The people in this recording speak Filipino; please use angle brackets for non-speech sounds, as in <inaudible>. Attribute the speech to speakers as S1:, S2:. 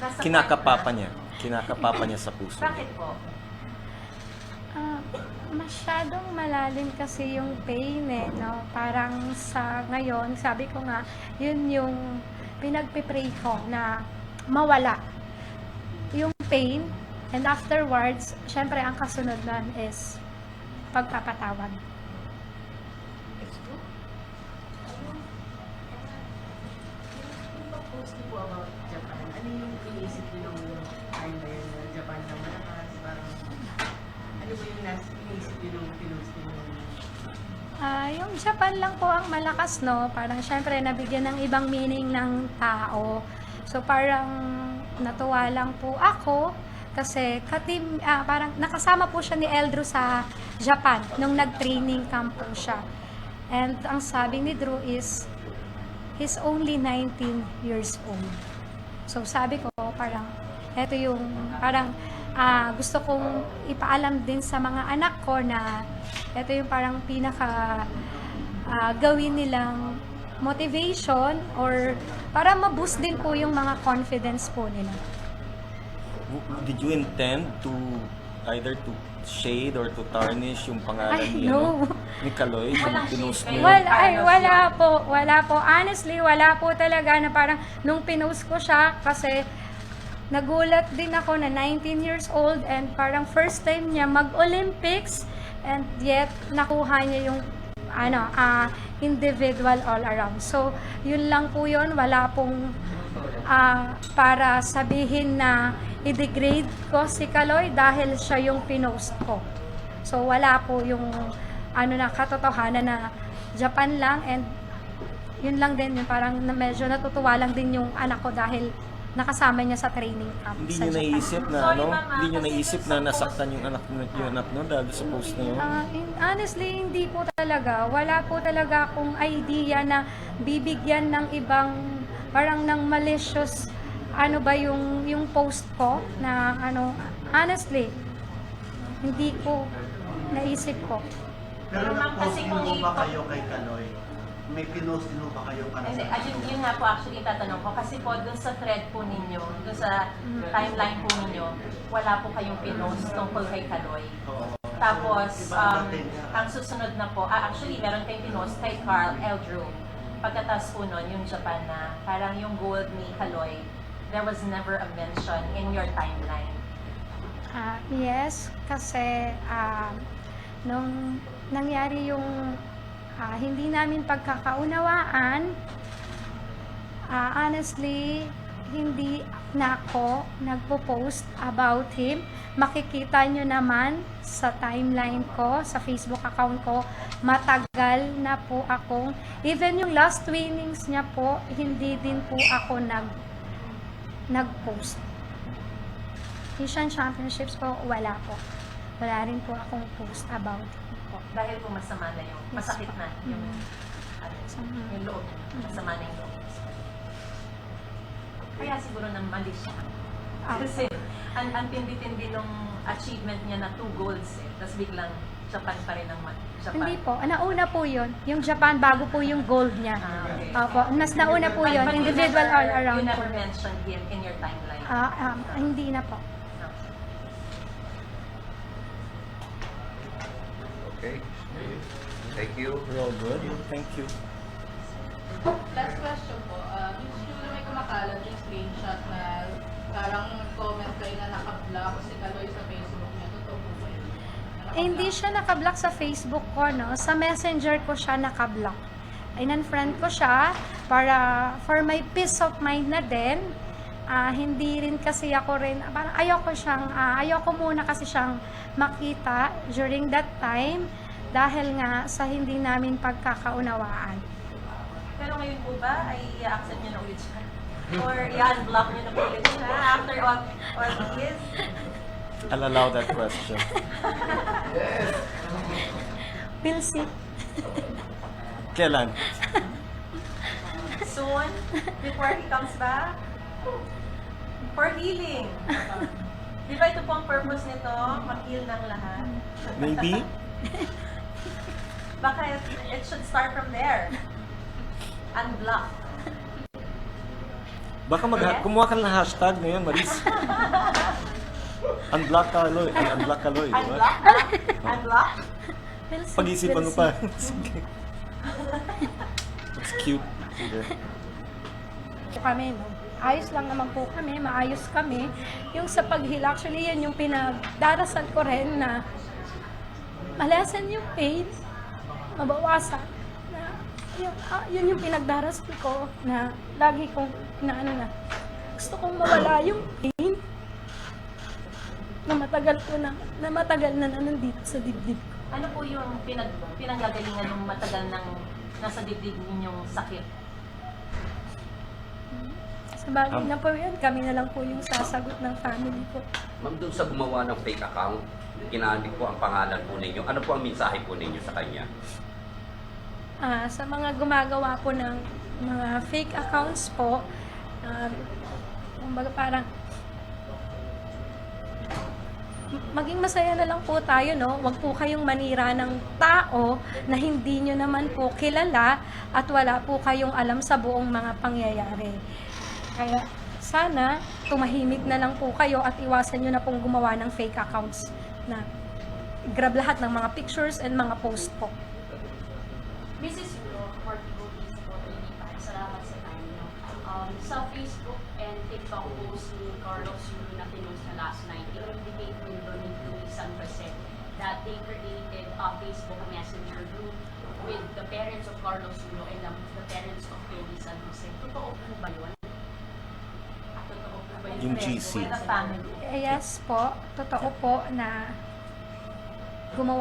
S1: Nasa
S2: kinakapapa niya. Kinakapapa niya sa puso.
S1: Bakit po?
S3: Ah, masyadong malalim kasi yung pain eh, no? Parang sa ngayon, sabi ko nga, yun yung pinagpipray ko na mawala yung pain and afterwards, syempre ang kasunod nun is pagpapatawad.
S4: Niyo po about Japan, ano yung iniisip niyo nung time na yun na Japan na malakas? Parang, ano ba yung nas, iniisip niyo nung pinost niyo
S3: Ah, yung Japan lang po ang malakas, no? Parang syempre nabigyan ng ibang meaning ng tao. So parang natuwa lang po ako kasi katim, ah, parang nakasama po siya ni Eldro sa Japan nung nag-training camp po siya. And ang sabi ni Drew is he's only 19 years old. So sabi ko parang eto yung parang ah, gusto kong ipaalam din sa mga anak ko na eto yung parang pinaka ah, gawin nilang motivation or para ma-boost din po yung mga confidence po nila.
S2: Did you intend to either to shade or to tarnish yung pangalan
S3: Ay,
S2: ni,
S3: no.
S2: ano, ni Kaloy?
S1: Walang
S2: pinost yun?
S3: Wala, ay, wala po, wala po. Honestly, wala po talaga na parang nung pinost ko siya kasi nagulat din ako na 19 years old and parang first time niya mag-Olympics and yet nakuha niya yung ano, ah, individual all around. So, yun lang po yun. Wala pong ah, para sabihin na i-degrade ko si Kaloy dahil siya yung pinost ko. So, wala po yung ano na katotohanan na Japan lang and yun lang din yung parang na medyo natutuwa lang din yung anak ko dahil nakasama niya sa training camp
S2: Hindi
S3: sa
S2: niyo
S3: Japan.
S2: naisip na
S1: Sorry,
S2: ano?
S1: Mama,
S2: Hindi niyo
S1: kasi
S2: naisip na
S1: sa
S2: nasaktan yung anak yung anak no dahil sa post na yun?
S3: Ah, in- honestly, hindi po talaga. Wala po talaga akong idea na bibigyan ng ibang parang ng malicious ano ba yung yung post ko na ano honestly hindi ko naisip ko.
S5: Pero nag-post
S1: kasi
S5: din ba kayo kay Kaloy? May pinost din ba kayo para
S1: Kasi,
S5: sa
S1: ayun, yun nga po actually tatanong ko. Kasi po dun sa thread po ninyo, dun sa timeline po ninyo, wala po kayong pinost tungkol kay Kaloy.
S5: Oo.
S1: Tapos, um, ang susunod na po, ah, actually, meron kayong pinost kay Carl Eldrew. Pagkatas po nun, yung Japan na parang yung gold ni Kaloy, there was never a mention in your timeline.
S3: Ah, yes, kasi ah, nung nangyari yung ah, hindi namin pagkakaunawaan, ah, honestly, hindi na ako nagpo-post about him. Makikita nyo naman sa timeline ko, sa Facebook account ko, matagal na po akong, even yung last winnings niya po, hindi din po ako nag, nag-post. Asian Championships po, wala po. Wala rin po akong post about it po.
S1: Dahil po masama na yung,
S3: Yes
S1: masakit na yung,
S3: Mm.
S1: ano,
S3: Masama.
S1: yung loob. Masama na yung loob. Kaya siguro nang mali siya.
S3: Ah.
S1: Kasi ang, ang tindi-tindi nung achievement niya na two golds eh. Tapos biglang Japan pa rin ang Japan.
S3: Hindi po. Nauna po yun. Yung Japan, bago po yung gold niya.
S1: Ah, okay.
S3: Opo. Mas nauna po
S1: But-
S3: yun.
S1: but you
S3: Individual
S1: never-
S3: all around
S1: You
S3: po.
S1: never mentioned him in your timeline.
S3: Ah, um, hindi na po.
S6: Okay. Thank you.
S2: We're all good. Thank you.
S7: Last question po. Uh, kumakalat yung screenshot na parang comment kayo na nakablock si Kaloy sa Facebook niya. Totoo po ba yun? Na?
S3: Eh, hindi siya nakablock sa Facebook ko, no? Sa messenger ko siya nakablock. In-unfriend ko siya para for my peace of mind na din. Ah, hindi rin kasi ako rin, parang ayoko siyang, ah, ayoko muna kasi siyang makita during that time dahil nga sa hindi namin pagkakaunawaan.
S1: Pero ngayon po ba ay i-accept niyo na ulit siya? Or i-unblock niyo na po ulit siya after all, all these?
S2: I'll allow that question.
S3: We'll see.
S2: Kailan?
S1: Soon? Before he comes back? For healing. Di ba ito po ang purpose nito? Mag-heal ng lahat?
S2: Maybe?
S1: Baka it, it should start from there. Unblock.
S2: Baka mag
S1: Yes?
S2: kumuha ka ng hashtag ngayon, Maris. Unblock Kaloy. Un- Unblock Kaloy, di ba?
S1: Unblock? ha? Unblock?
S2: Pag-isipan mo pa. <laughs> Sige. It's cute. Sige.
S3: kami, no? Ayos lang naman po kami, maayos kami. Yung sa paghila, actually yan yung pinagdarasal ko rin na malasan yung pain, mabawasan. Yun, ah, yun yung pinagdarasal ko na lagi kong na ano na, gusto kong mawala yung pain na matagal ko na, na matagal na, na nandito sa dibdib ko.
S1: Ano po yung pinag pinanggagalingan ng matagal ng nasa dibdib ninyong sakit?
S3: Sa bagay
S2: Um,
S3: na po yun, kami na lang po yung sasagot ng family ko.
S8: Ma'am, doon sa gumawa ng fake account, kinandig po ang pangalan po ninyo. Ano po ang mensahe po ninyo sa kanya?
S3: Ah, sa mga gumagawa po ng mga fake accounts po, um, kumbaga parang maging masaya na lang po tayo, no? Huwag po kayong manira ng tao na hindi nyo naman po kilala at wala po kayong alam sa buong mga pangyayari. Kaya sana tumahimik na lang po kayo at iwasan nyo na pong gumawa ng fake accounts na grab lahat ng mga pictures and mga post po.
S9: TikTok post ni Carlos Yulo na pinost na last night, it indicate Wilbur ni Louis San Jose that they created a Facebook messenger group with the parents of Carlos Yulo and um, the parents of Louis San Jose. Totoo po ba yun? Totoo po ba yun?
S2: Yung GC.
S1: With the family.
S3: Yes po, totoo po na gumawa